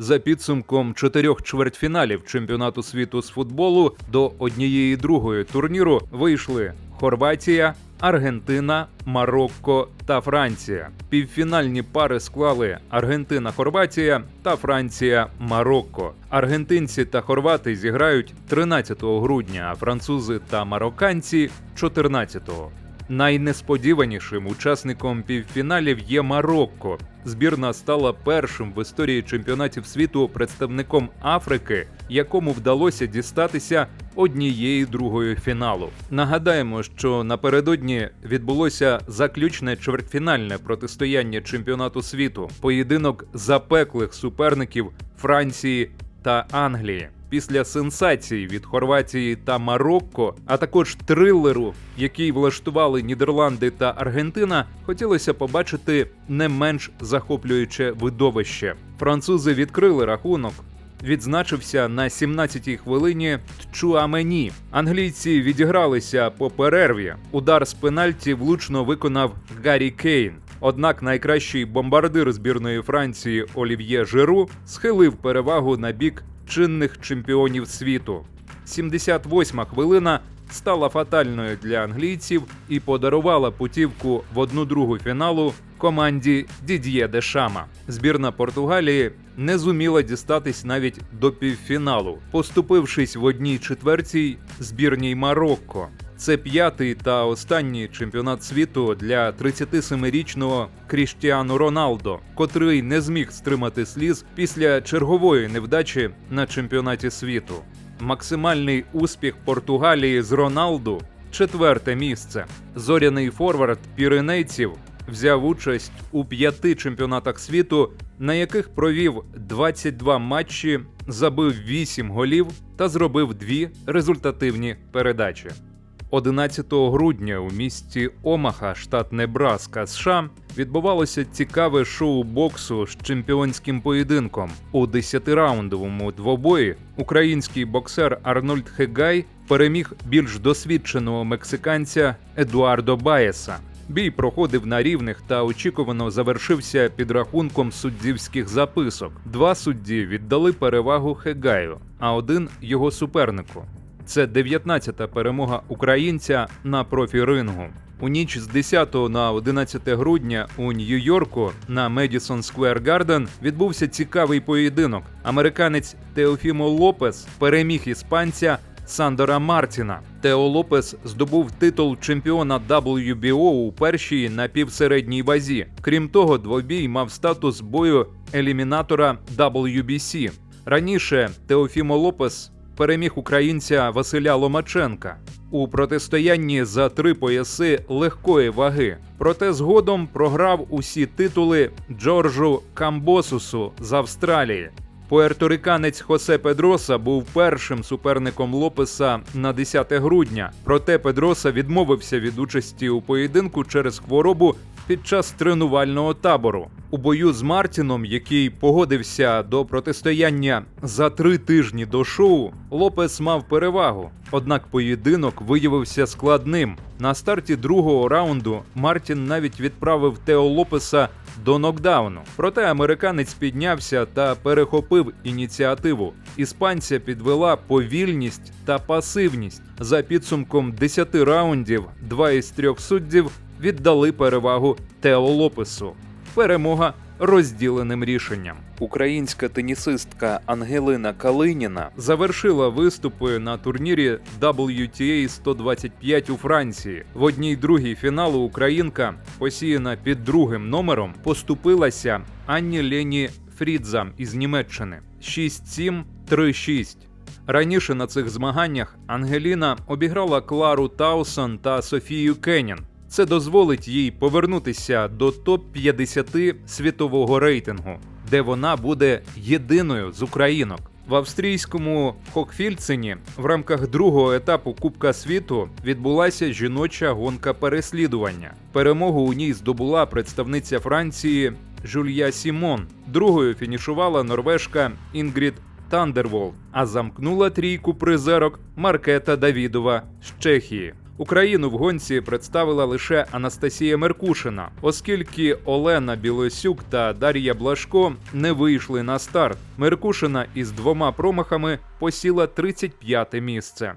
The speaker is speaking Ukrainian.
За підсумком чотирьох чвертьфіналів чемпіонату світу з футболу до однієї другої турніру вийшли Хорватія, Аргентина, Марокко та Франція. Півфінальні пари склали Аргентина-Хорватія та Франція-Марокко. Аргентинці та хорвати зіграють 13 грудня, а французи та марокканці 14-го. Найнесподіванішим учасником півфіналів є Марокко. Збірна стала першим в історії чемпіонатів світу представником Африки, якому вдалося дістатися однієї другої фіналу. Нагадаємо, що напередодні відбулося заключне чвертьфінальне протистояння чемпіонату світу, поєдинок запеклих суперників Франції та Англії. Після сенсацій від Хорватії та Марокко, а також трилеру, який влаштували Нідерланди та Аргентина, хотілося побачити не менш захоплююче видовище. Французи відкрили рахунок. Відзначився на 17-й хвилині Тчуамені. Англійці відігралися по перерві. Удар з пенальті влучно виконав Гаррі Кейн. Однак найкращий бомбардир збірної Франції Олів'є Жиру схилив перевагу на бік чинних чемпіонів світу. 78-ма хвилина стала фатальною для англійців і подарувала путівку в одну другу фіналу команді Дід'є Дешама. Збірна Португалії не зуміла дістатись навіть до півфіналу, поступившись в одній четвертій збірній Марокко. Це п'ятий та останній чемпіонат світу для 37-річного Кріштіану Роналдо, котрий не зміг стримати сліз після чергової невдачі на чемпіонаті світу. Максимальний успіх Португалії з Роналду четверте місце. Зоряний форвард піренейців взяв участь у п'яти чемпіонатах світу, на яких провів 22 матчі, забив 8 голів та зробив дві результативні передачі. 11 грудня у місті Омаха, штат Небраска, США, відбувалося цікаве шоу боксу з чемпіонським поєдинком. У 10-раундовому двобої український боксер Арнольд Хегай переміг більш досвідченого мексиканця Едуардо Баєса. Бій проходив на рівних та очікувано завершився підрахунком суддівських записок. Два судді віддали перевагу Хегаю, а один його супернику. Це 19-та перемога українця на профі-рингу. У ніч з 10 на 11 грудня у Нью-Йорку на Медісон Сквер Гарден відбувся цікавий поєдинок. Американець Теофімо Лопес переміг іспанця Сандора Мартіна. Тео Лопес здобув титул чемпіона WBO у першій напівсередній вазі. Крім того, двобій мав статус бою елімінатора WBC. Раніше Теофімо Лопес переміг українця Василя Ломаченка у протистоянні за три пояси легкої ваги. Проте згодом програв усі титули Джорджу Камбосусу з Австралії. Пуерториканець Хосе Педроса був першим суперником Лопеса на 10 грудня. Проте Педроса відмовився від участі у поєдинку через хворобу під час тренувального табору. У бою з Мартіном, який погодився до протистояння за три тижні до шоу, Лопес мав перевагу. Однак поєдинок виявився складним. На старті другого раунду Мартін навіть відправив Тео Лопеса до нокдауну. Проте американець піднявся та перехопив ініціативу. Іспанця підвела повільність та пасивність. За підсумком 10 раундів, два із трьох суддів віддали перевагу Тео Лопесу. Перемога розділеним рішенням. Українська тенісистка Ангелина Калиніна завершила виступи на турнірі WTA 125 у Франції. В одній другій фіналу Українка, посіяна під другим номером, поступилася Анні Лені Фрідзам із Німеччини 6-7, 3-6. Раніше на цих змаганнях Ангеліна обіграла Клару Таусон та Софію Кенін. Це дозволить їй повернутися до топ-50 світового рейтингу, де вона буде єдиною з українок. В австрійському Хокфільцині в рамках другого етапу Кубка світу відбулася жіноча гонка переслідування. Перемогу у ній здобула представниця Франції Жулья Сімон. Другою фінішувала норвежка Інгрід Тандерволд, а замкнула трійку призерок Маркета Давідова з Чехії. Україну в гонці представила лише Анастасія Меркушина, оскільки Олена Білосюк та Дар'я Блашко не вийшли на старт. Меркушина із двома промахами посіла 35 місце.